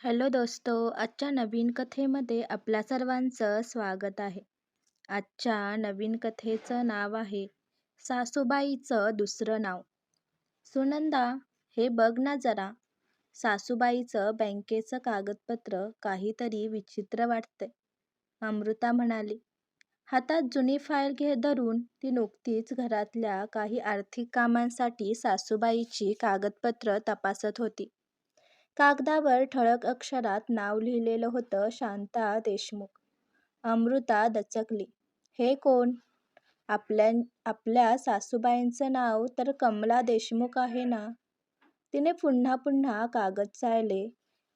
Hello दोस्तो आजच्या नवीन कथेमध्ये आपल्या सर्वांचं स्वागत आहे. आजच्या नवीन कथेचं नाव आहे सासूबाईचं दुसरं नाव. सुनंदा हे बघ ना जरा. सासूबाईचं बँकेचं कागदपत्र काहीतरी विचित्र वाटतंय. अमृता म्हणाली हातात जुनी फाईल घे धरून ती नुकतीच घरातल्या काही आर्थिक कामांसाठी सासूबाईची कागदपत्र तपासत होती. कागदावर ठळक अक्षरात नाव लिहिलेलं होतं शांता देशमुख. अमृता दचकली. हे कोण? आपल्या आपल्या सासूबाईंचं नाव तर कमला देशमुख आहे ना? तिने पुन्हा पुन्हा कागद चाळले.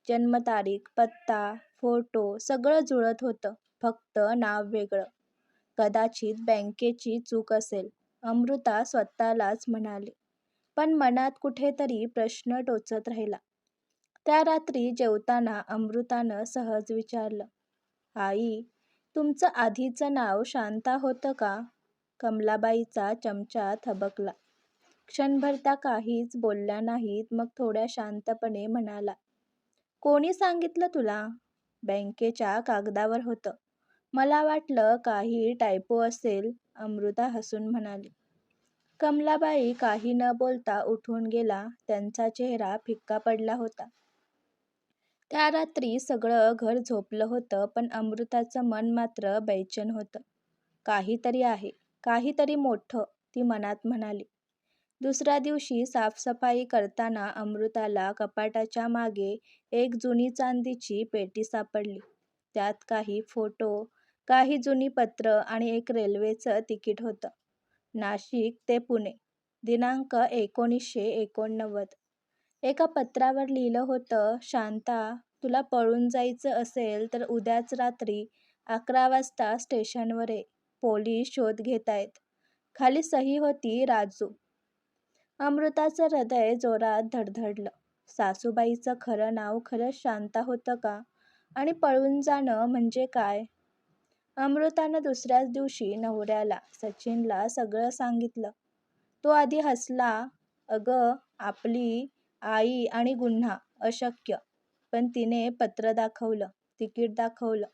जन्मतारीख, पत्ता, फोटो सगळं जुळत होतं. फक्त नाव वेगळं. कदाचित बँकेची चूक असेल, अमृता स्वतःलाच म्हणाली. पण मनात कुठेतरी प्रश्न टोचत राहिला. त्या रात्री जेवताना अमृतानं सहज विचारलं, आई, तुमचं आधीचं नाव शांता होतं का? कमलाबाईचा चमचा थबकला. क्षणभर त्या काहीच बोलल्या नाहीत. मग थोड्या शांतपणे म्हणाला कोणी सांगितलं तुला? बँकेच्या कागदावर होतं. मला वाटलं काही टायपो असेल. अमृता हसून म्हणाली. कमलाबाई काही न बोलता उठून गेला. त्यांचा चेहरा फिक्का पडला होता. त्या रात्री सगळं घर झोपलं होतं. पण अमृताचं मन मात्र बेचैन होतं. काहीतरी आहे, काहीतरी मोठं, ती मनात म्हणाली. दुसऱ्या दिवशी साफसफाई करताना अमृताला कपाटाच्या मागे एक जुनी चांदीची पेटी सापडली. त्यात काही फोटो, काही जुनी पत्र आणि एक रेल्वेचं तिकीट होतं. नाशिक ते पुणे. दिनांक एकोणीसशे एकोणनव्वद. एका पत्रावर लिहिलं होतं शांता, तुला पळून जायचं असेल तर उद्याच रात्री अकरा वाजता स्टेशनवर ये. पोलीस शोध घेत आहेत खाली सही होती राजू. अमृताचं हृदय जोरात धडधडलं. सासूबाईचं खरं नाव खरंच शांता होतं का? आणि पळून जाणं म्हणजे काय? अमृतानं दुसऱ्याच दिवशी नवऱ्याला, सचिनला सगळं सांगितलं. तो आधी हसला. अगं, आपली आई आणि गुन्हा, अशक्य. पण तिने पत्र दाखवलं, तिकीट दाखवलं.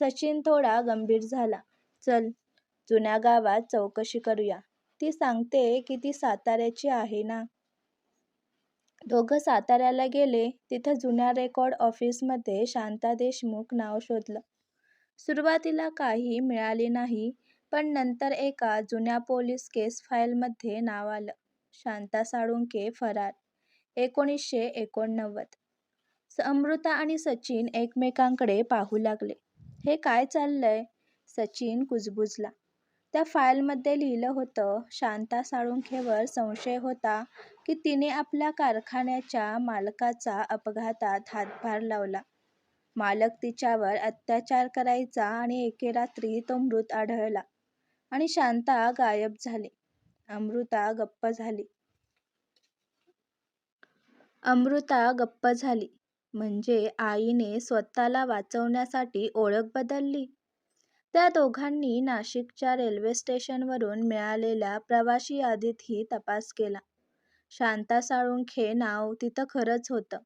सचिन थोडा गंभीर झाला. चल, जुन्या गावात चौकशी करूया. ती सांगते की ती साताऱ्याची आहे ना? दोघं साताऱ्याला गेले. तिथं जुन्या रेकॉर्ड ऑफिसमध्ये शांता देशमुख नाव शोधलं. सुरुवातीला काही मिळाले नाही. पण नंतर एका जुन्या पोलीस केस फाईलमध्ये नाव आलं. शांता साळुंखे फरार. एकोणीसशे एकोणनव्वद. अमृता आणि सचिन एकमेकांकडे पाहू लागले. हे काय चाललंय? सचिन कुजबुजला. त्या फाईलमध्ये लिहिलं होतं, शांता साळुंखेवर संशय होता की तिने आपल्या कारखान्याच्या मालकाचा अपघातात हातभार लावला. मालक तिच्यावर अत्याचार करायचा आणि एके रात्री तो मृत आढळला. आणि शांता गायब झाली. अमृता गप्प झाली. अमृता गप्प झाली. म्हणजे आईने स्वतःला वाचवण्यासाठी ओळख बदलली? त्या दोघांनी नाशिकच्या रेल्वे स्टेशनवरून मिळालेल्या प्रवाशी यादीतही तपास केला. शांता साळुंखे नाव तिथं खरंच होतं.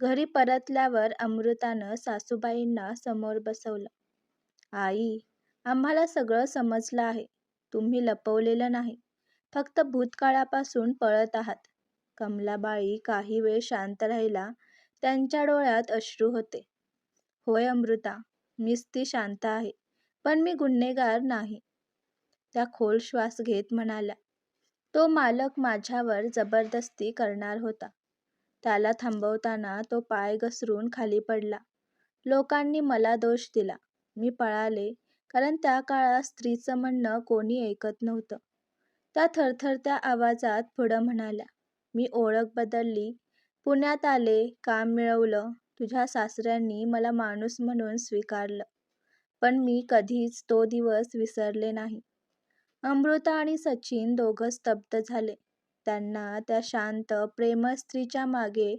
घरी परतल्यावर अमृतानं सासूबाईंना समोर बसवलं. आई, आम्हाला सगळं समजलं आहे. तुम्ही लपवलेलं नाही. फक्त भूतकाळापासून पळत आहात. कमलाबाई काही वेळ शांत राहिला त्यांच्या डोळ्यात अश्रू होते. होय अमृता, मीच ती शांत आहे. पण मी गुन्हेगार नाही. त्या खोल श्वास घेत म्हणाल्या. तो मालक माझ्यावर जबरदस्ती करणार होता. त्याला थांबवताना तो पाय घसरून खाली पडला. लोकांनी मला दोष दिला. मी पळाले कारण त्या काळात स्त्रीचं म्हणणं कोणी ऐकत नव्हतं. त्या थरथरत्या आवाजात पुढं म्हणाल्या. मी ओळख बदलली. पुण्यात आले. काम मिळवलं. तुझ्या सासऱ्यांनी मला माणूस म्हणून स्वीकारलं. पण मी कधीच तो दिवस विसरले नाही. अमृता आणि सचिन दोघं स्तब्ध झाले. त्यांना त्या शांत, प्रेमळ स्त्रीच्या मागे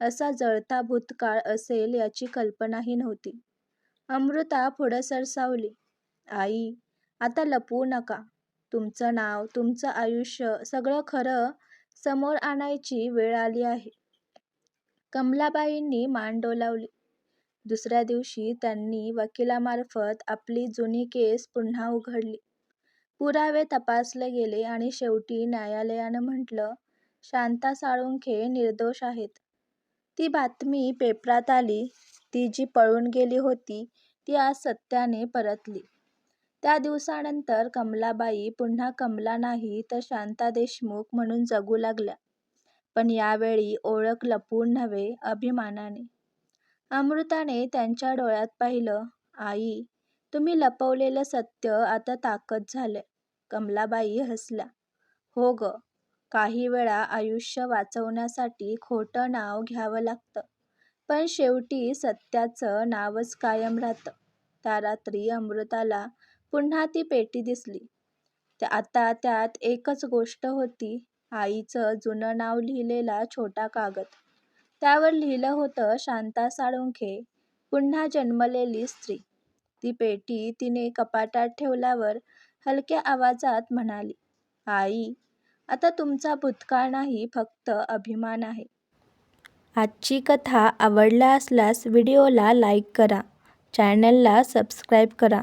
असा जळता भूतकाळ असेल याची कल्पनाही नव्हती. अमृता पुढं सरसावली. आई, आता लपवू नका. तुमचं नाव, तुमचं आयुष्य सगळं खरं समोर आणायची वेळ आली आहे. कमलाबाईंनी मान डोलावली. दुसऱ्या दिवशी त्यांनी वकिलामार्फत आपली जुनी केस पुन्हा उघडली. पुरावे तपासले गेले आणि शेवटी न्यायालयानं म्हटलं, शांता साळुंखे निर्दोष आहेत. ती बातमी पेपरात आली. ती जी पळून गेली होती ती आज सत्याने परतली. त्या दिवसानंतर कमलाबाई पुन्हा कमला नाही तर शांता देशमुख म्हणून जगू लागल्या. पण यावेळी ओळख लपवून नव्हे, अभिमानाने. अमृताने त्यांच्या डोळ्यात पाहिलं. आई, तुम्ही लपवलेलं सत्य आता ताकद झालंय. कमलाबाई हसल्या. हो गं, काही वेळा आयुष्य वाचवण्यासाठी खोटं नाव घ्यावं लागतं. पण शेवटी सत्याचं नावच कायम राहतं. त्या रात्री अमृताला पुन्हा ती पेटी दिसली. त्या आता त्यात एकच गोष्ट होती. आईचं जुनं नाव लिहिलेला छोटा कागद. त्यावर लिहिलं होतं शांता साळुंखे, पुन्हा जन्मलेली स्त्री. ती पेटी तिने कपाटात ठेवल्यावर हलक्या आवाजात म्हणाली, आई, आता तुमचा भूतकाळ नाही फक्त अभिमान आहे. आजची कथा आवडला असल्यास व्हिडिओला लाईक करा, चॅनलला सबस्क्राईब करा